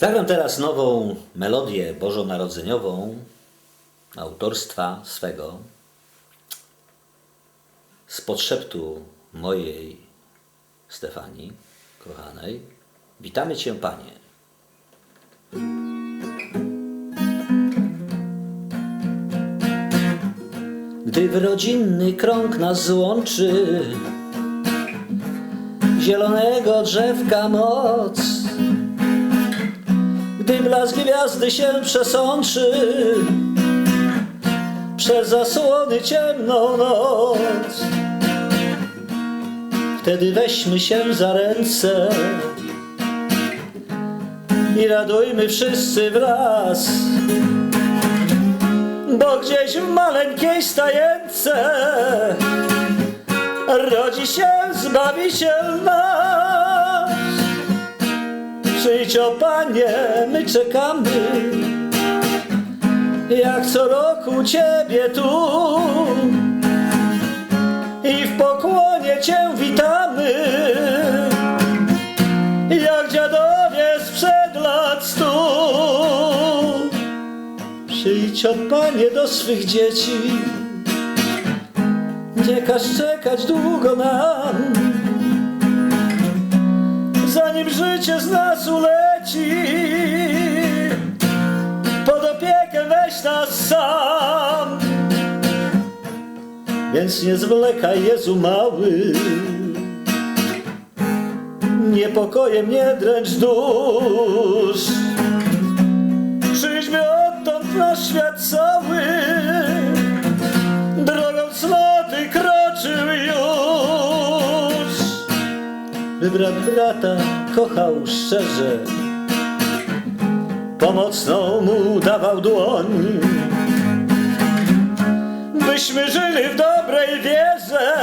Zagram teraz nową melodię bożonarodzeniową autorstwa swego z podszeptu mojej Stefanii, kochanej. Witamy Cię, Panie. Gdy w rodzinny krąg nas złączy zielonego drzewka moc, gdy blask gwiazdy się przesączy przez zasłony ciemną noc. Wtedy weźmy się za ręce i radujmy wszyscy wraz, bo gdzieś w maleńkiej stajence rodzi się Zbawiciel nasz. Przyjdź o Panie, my czekamy, jak co roku Ciebie tu. I w pokłonie Cię witamy, jak dziadowie sprzed lat stu. Przyjdź o Panie do swych dzieci, nie każ czekać długo nam zanim życie z nas uleci. Pod opiekę weź nas sam, więc nie zwlekaj, Jezu mały. Niepokojem nie dręcz dusz. Przyjdźmy odtąd na świat cały, by brat brata kochał szczerze, pomocną mu dawał dłoń. Byśmy żyli w dobrej wierze,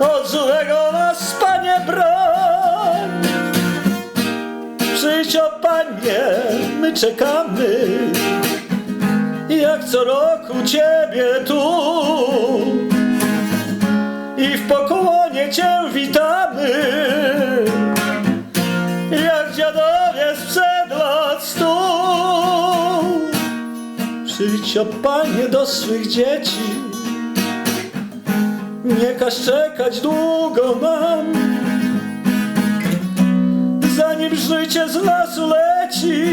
od złego nas, Panie, broń. Przyjdź, o Panie, my czekamy, jak co roku Ciebie tu Przyjdź, o Panie, do swych dzieci, nie każ czekać długo nam, zanim życie z nas uleci.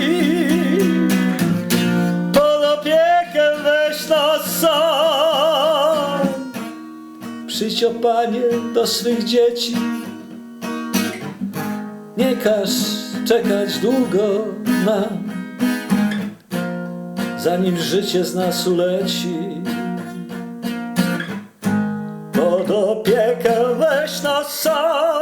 Pod opiekę weź nas sam. Przyjdź, o Panie, do swych dzieci. Nie każ czekać długo nam, zanim życie z nas uleci. Pod opiekę weź nas sam.